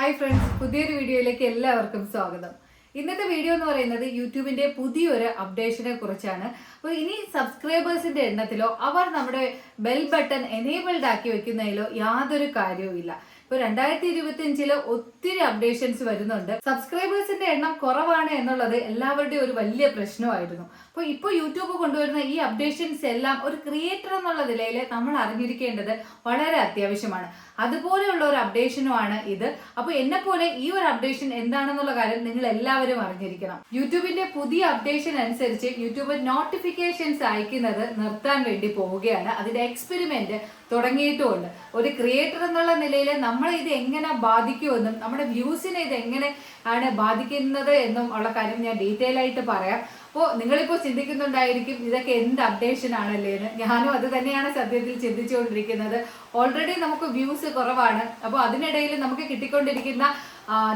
Hi friends പുതിയൊരു വീഡിയോയിലേക്ക് എല്ലാവർക്കും സ്വാഗതം. ഇന്നത്തെ വീഡിയോ എന്ന് പറയുന്നത് യൂട്യൂബിന്റെ പുതിയൊരു അപ്ഡേഷനെ കുറിച്ചാണ്. അപ്പോൾ ഇനി സബ്സ്ക്രൈബേഴ്സിന്റെ എണ്ണത്തിലോ അവർ നമ്മുടെ ബെൽ ബട്ടൺ എനേബിൾഡ് ആക്കി വെക്കുന്നതിലോ യാതൊരു കാര്യവും ഇല്ല. ഇപ്പൊ രണ്ടായിരത്തി ഇരുപത്തി അഞ്ചിൽ ഒത്തിരി അപ്ഡേഷൻസ് വരുന്നുണ്ട്. സബ്സ്ക്രൈബേഴ്സിന്റെ എണ്ണം കുറവാണ് എന്നുള്ളത് എല്ലാവരുടെയും ഒരു വലിയ പ്രശ്നമായിരുന്നു. അപ്പോൾ ഇപ്പോൾ യൂട്യൂബ് കൊണ്ടുവരുന്ന ഈ അപ്ഡേഷൻസ് എല്ലാം ഒരു ക്രിയേറ്റർ എന്നുള്ള നിലയിൽ നമ്മൾ അറിഞ്ഞിരിക്കേണ്ടത് വളരെ അത്യാവശ്യമാണ്. അതുപോലെയുള്ള ഒരു അപ്ഡേഷനുമാണ് ഇത്. അപ്പോൾ എന്നെ പോലെ ഈ ഒരു അപ്ഡേഷൻ എന്താണെന്നുള്ള കാര്യം നിങ്ങൾ എല്ലാവരും അറിഞ്ഞിരിക്കണം. യൂട്യൂബിന്റെ പുതിയ അപ്ഡേഷൻ അനുസരിച്ച് യൂട്യൂബ് നോട്ടിഫിക്കേഷൻസ് അയക്കുന്നത് നിർത്താൻ വേണ്ടി പോവുകയാണ്. അതിന്റെ എക്സ്പെരിമെന്റ് തുടങ്ങിയിട്ടുമുണ്ട്. ഒരു ക്രിയേറ്റർ എന്നുള്ള നിലയിൽ നമ്മൾ ഇത് എങ്ങനെ ബാധിക്കുമെന്നും നമ്മുടെ വ്യൂസിനെ ഇത് എങ്ങനെ ആണ് ബാധിക്കുന്നത് എന്നും ഉള്ള കാര്യം ഞാൻ ഡീറ്റെയിൽ ആയിട്ട് പറയാം. അപ്പോൾ നിങ്ങളിപ്പോൾ ചിന്തിക്കുന്നുണ്ടായിരിക്കും ഇതൊക്കെ എന്ത് അപ്ഡേഷൻ ആണല്ലേ എന്ന്. ഞാനും അത് തന്നെയാണ് സത്യത്തിൽ ചിന്തിച്ചുകൊണ്ടിരിക്കുന്നത്. ഓൾറെഡി നമുക്ക് വ്യൂസ് കുറവാണ്. അപ്പോൾ അതിനിടയിൽ നമുക്ക് കിട്ടിക്കൊണ്ടിരിക്കുന്ന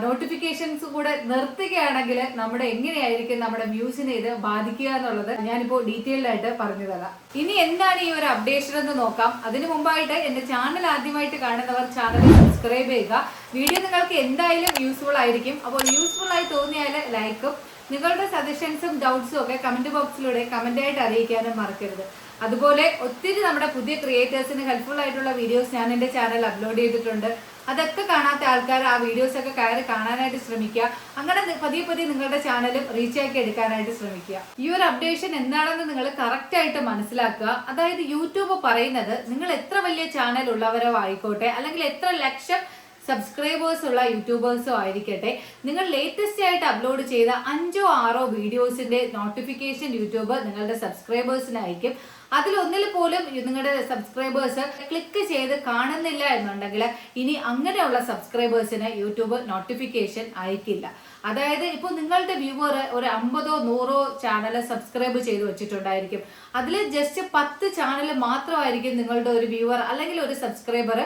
നോട്ടിഫിക്കേഷൻസ് കൂടെ നിർത്തുകയാണെങ്കിൽ നമ്മുടെ എങ്ങനെയായിരിക്കും നമ്മുടെ വ്യൂസിനെ ഇത് ബാധിക്കുക എന്നുള്ളത് ഞാനിപ്പോൾ ഡീറ്റെയിൽഡ് ആയിട്ട് പറഞ്ഞു തരാം. ഇനി എന്താണ് ഈ ഒരു അപ്ഡേഷൻ എന്ന് നോക്കാം. അതിനു മുമ്പായിട്ട് എന്റെ ചാനൽ ആദ്യമായിട്ട് കാണുന്നവർ ചാനൽ സബ്സ്ക്രൈബ് ചെയ്യുക. വീഡിയോ നിങ്ങൾക്ക് എന്തായാലും യൂസ്ഫുൾ ആയിരിക്കും. അപ്പോൾ യൂസ്ഫുൾ ആയി തോന്നിയാൽ ലൈക്കും നിങ്ങളുടെ സജഷൻസും ഡൗട്ട്സും ഒക്കെ കമന്റ് ബോക്സിലൂടെ കമന്റ് ആയിട്ട് അറിയിക്കാനും മറക്കരുത്. അതുപോലെ ഒത്തിരി നമ്മുടെ പുതിയ ക്രിയേറ്റേഴ്സിന് ഹെൽപ്ഫുൾ ആയിട്ടുള്ള വീഡിയോസ് ഞാൻ എന്റെ ചാനൽ അപ്ലോഡ് ചെയ്തിട്ടുണ്ട്. അതൊക്കെ കാണാത്ത ആൾക്കാർ ആ വീഡിയോസ് ഒക്കെ കയറി കാണാനായിട്ട് ശ്രമിക്കുക. അങ്ങനെ പതിയെ പതിയെ നിങ്ങളുടെ ചാനലും റീച്ച് ആക്കി എടുക്കാനായിട്ട് ശ്രമിക്കുക. ഈ ഒരു അപ്ഡേഷൻ എന്താണെന്ന് നിങ്ങൾ കറക്റ്റ് ആയിട്ട് മനസ്സിലാക്കുക. അതായത് യൂട്യൂബ് പറയുന്നത് നിങ്ങൾ എത്ര വലിയ ചാനൽ ഉള്ളവരോ ആയിക്കോട്ടെ അല്ലെങ്കിൽ എത്ര ലക്ഷം സബ്സ്ക്രൈബേഴ്സ് ഉള്ള യൂട്യൂബേഴ്സോ ആയിരിക്കട്ടെ. നിങ്ങൾ ലേറ്റസ്റ്റ് ആയിട്ട് അപ്ലോഡ് ചെയ്ത അഞ്ചോ ആറോ വീഡിയോസിന്റെ നോട്ടിഫിക്കേഷൻ യൂട്യൂബ് നിങ്ങളുടെ സബ്സ്ക്രൈബേഴ്സിന് അയക്കും അതിലൊന്നിൽ പോലും നിങ്ങളുടെ സബ്സ്ക്രൈബേഴ്സ് ക്ലിക്ക് ചെയ്ത് കാണുന്നില്ല എന്നുണ്ടെങ്കിൽ ഇനി അങ്ങനെയുള്ള സബ്സ്ക്രൈബേഴ്സിന് യൂട്യൂബ് നോട്ടിഫിക്കേഷൻ അയക്കില്ല. അതായത് ഇപ്പോൾ നിങ്ങളുടെ വ്യൂവർ ഒരു അമ്പതോ നൂറോ ചാനൽ സബ്സ്ക്രൈബ് ചെയ്ത് വെച്ചിട്ടുണ്ടായിരിക്കും. അതിൽ ജസ്റ്റ് പത്ത് ചാനൽ മാത്രമായിരിക്കും നിങ്ങളുടെ ഒരു വ്യൂവർ അല്ലെങ്കിൽ ഒരു സബ്സ്ക്രൈബർ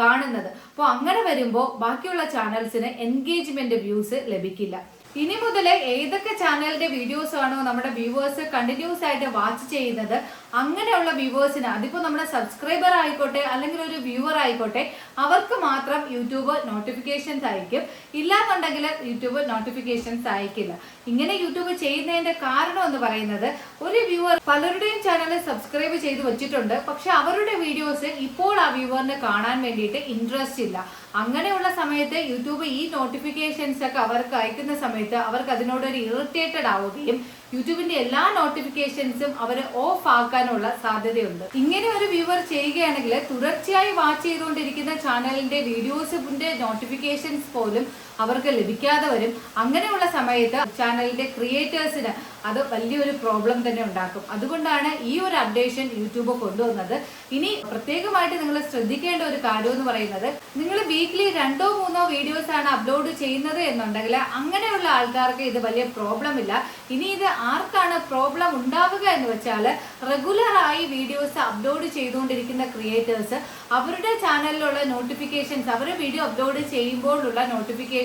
കാണുന്നത്. അപ്പോൾ അങ്ങനെ വരുമ്പോൾ ബാക്കിയുള്ള ചാനൽസിന് എൻഗേജ്മെന്റ് വ്യൂസ് ലഭിക്കില്ല. ഇനി മുതൽ ഏതൊക്കെ ചാനലിന്റെ വീഡിയോസ് ആണോ നമ്മുടെ വ്യൂവേഴ്സ് കണ്ടിന്യൂസ് ആയിട്ട് വാച്ച് ചെയ്യുന്നത് അങ്ങനെയുള്ള വ്യൂവേഴ്സിന് അതിപ്പോ നമ്മുടെ സബ്സ്ക്രൈബർ ആയിക്കോട്ടെ അല്ലെങ്കിൽ ഒരു വ്യൂവർ ആയിക്കോട്ടെ അവർക്ക് മാത്രം യൂട്യൂബ് നോട്ടിഫിക്കേഷൻസ് അയക്കും. ഇല്ലാന്നുണ്ടെങ്കിൽ യൂട്യൂബ് നോട്ടിഫിക്കേഷൻസ് അയക്കില്ല. ഇങ്ങനെ യൂട്യൂബ് ചെയ്യുന്നതിന്റെ കാരണം എന്ന് പറയുന്നത് ഒരു വ്യൂവർ പലരുടെയും ചാനൽ സബ്സ്ക്രൈബ് ചെയ്ത് വെച്ചിട്ടുണ്ട്. പക്ഷെ അവരുടെ വീഡിയോസ് ഇപ്പോൾ ആ വ്യൂവറിന് കാണാൻ വേണ്ടിയിട്ട് ഇൻട്രസ്റ്റ് ഇല്ല. അങ്ങനെയുള്ള സമയത്ത് യൂട്യൂബ് ഈ നോട്ടിഫിക്കേഷൻസ് ഒക്കെ അവർക്ക് അയക്കുന്ന സമയത്ത് അവർക്ക് അതിനോടൊരു ഇറിറ്റേറ്റഡ് ആവുകയും യൂട്യൂബിന്റെ എല്ലാ നോട്ടിഫിക്കേഷൻസും അവർ ഓഫ് ആക്കാനുള്ള സാധ്യതയുണ്ട്. ഇങ്ങനെ ഒരു വ്യൂവർ ചെയ്യുകയാണെങ്കിൽ തുടർച്ചയായി വാച്ച് ചെയ്തുകൊണ്ടിരിക്കുന്ന ചാനലിന്റെ വീഡിയോസിന്റെ നോട്ടിഫിക്കേഷൻസ് പോലും അവർക്ക് ലഭിക്കാതെ വരും. അങ്ങനെയുള്ള സമയത്ത് ചാനലിന്റെ ക്രിയേറ്റേഴ്സിന് അത് വലിയൊരു പ്രോബ്ലം തന്നെ ഉണ്ടാക്കും. അതുകൊണ്ടാണ് ഈ ഒരു അപ്ഡേഷൻ യൂട്യൂബ് കൊണ്ടുവന്നത്. ഇനി പ്രത്യേകമായിട്ട് നിങ്ങൾ ശ്രദ്ധിക്കേണ്ട ഒരു കാര്യം എന്ന് പറയുന്നത് നിങ്ങൾ വീക്ക്ലി രണ്ടോ മൂന്നോ വീഡിയോസ് ആണ് അപ്ലോഡ് ചെയ്യുന്നത് എന്നുണ്ടെങ്കിൽ അങ്ങനെയുള്ള ആൾക്കാർക്ക് ഇത് വലിയ പ്രോബ്ലം ഇല്ല. ഇനി ഇത് ആർക്കാണ് പ്രോബ്ലം ഉണ്ടാവുക എന്ന് വെച്ചാൽ റെഗുലർ ആയി വീഡിയോസ് അപ്ലോഡ് ചെയ്തുകൊണ്ടിരിക്കുന്ന ക്രിയേറ്റേഴ്സ് അവരുടെ ചാനലിലുള്ള നോട്ടിഫിക്കേഷൻസ് അവർ വീഡിയോ അപ്ലോഡ് ചെയ്യുമ്പോഴുള്ള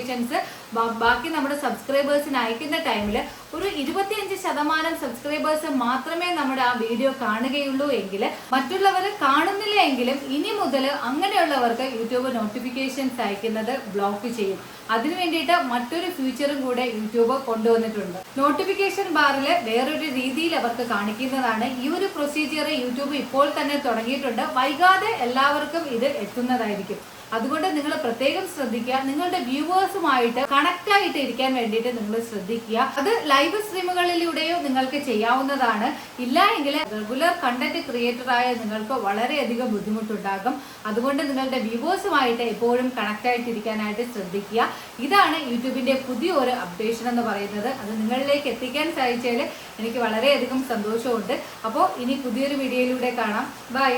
നോട്ടിഫിക്കേഷൻസ് ബാക്കി നമ്മുടെ സബ്സ്ക്രൈബേഴ്സിന് അയക്കുന്ന ടൈമിൽ ഒരു ഇരുപത്തിയഞ്ച് ശതമാനം സബ്സ്ക്രൈബേഴ്സ് മാത്രമേ നമ്മുടെ ആ വീഡിയോ കാണുകയുള്ളൂ എങ്കിൽ മറ്റുള്ളവർ കാണുന്നില്ല എങ്കിലും ഇനി മുതൽ അങ്ങനെയുള്ളവർക്ക് യൂട്യൂബ് നോട്ടിഫിക്കേഷൻസ് അയക്കുന്നത് ബ്ലോക്ക് ചെയ്യും. അതിനു വേണ്ടിയിട്ട് മറ്റൊരു ഫ്യൂച്ചറും കൂടെ യൂട്യൂബ് കൊണ്ടുവന്നിട്ടുണ്ട്. നോട്ടിഫിക്കേഷൻ ബാറിൽ വേറൊരു രീതിയിൽ അവർക്ക് കാണിക്കുന്നതാണ്. ഈ ഒരു പ്രൊസീജിയർ യൂട്യൂബ് ഇപ്പോൾ തന്നെ തുടങ്ങിയിട്ടുണ്ട്. വൈകാതെ എല്ലാവർക്കും ഇത് എത്തുന്നതായിരിക്കും. അതുകൊണ്ട് നിങ്ങൾ പ്രത്യേകം ശ്രദ്ധിക്കുക. നിങ്ങളുടെ വ്യൂവേഴ്സുമായിട്ട് കണക്ട് ആയിട്ട് ഇരിക്കാൻ വേണ്ടിയിട്ട് നിങ്ങൾ ശ്രദ്ധിക്കുക. അത് ലൈവ് സ്ട്രീമുകളിലൂടെയോ നിങ്ങൾക്ക് ചെയ്യാവുന്നതാണ്. ഇല്ല എങ്കിൽ റെഗുലർ കണ്ടന്റ് ക്രിയേറ്റർ ആയ നിങ്ങൾക്ക് വളരെയധികം ബുദ്ധിമുട്ടുണ്ടാകും. അതുകൊണ്ട് നിങ്ങളുടെ വ്യൂവേഴ്സുമായിട്ട് എപ്പോഴും കണക്ട് ആയിട്ട് ഇരിക്കാനായിട്ട് ശ്രദ്ധിക്കുക. ഇതാണ് യൂട്യൂബിന്റെ പുതിയ ഒരു അപ്ഡേഷൻ എന്ന് പറയുന്നത്. അത് നിങ്ങളിലേക്ക് എത്തിക്കാൻ സാധിച്ചതിൽ എനിക്ക് വളരെയധികം സന്തോഷമുണ്ട്. അപ്പോൾ ഇനി പുതിയൊരു വീഡിയോയിലൂടെ കാണാം. ബൈ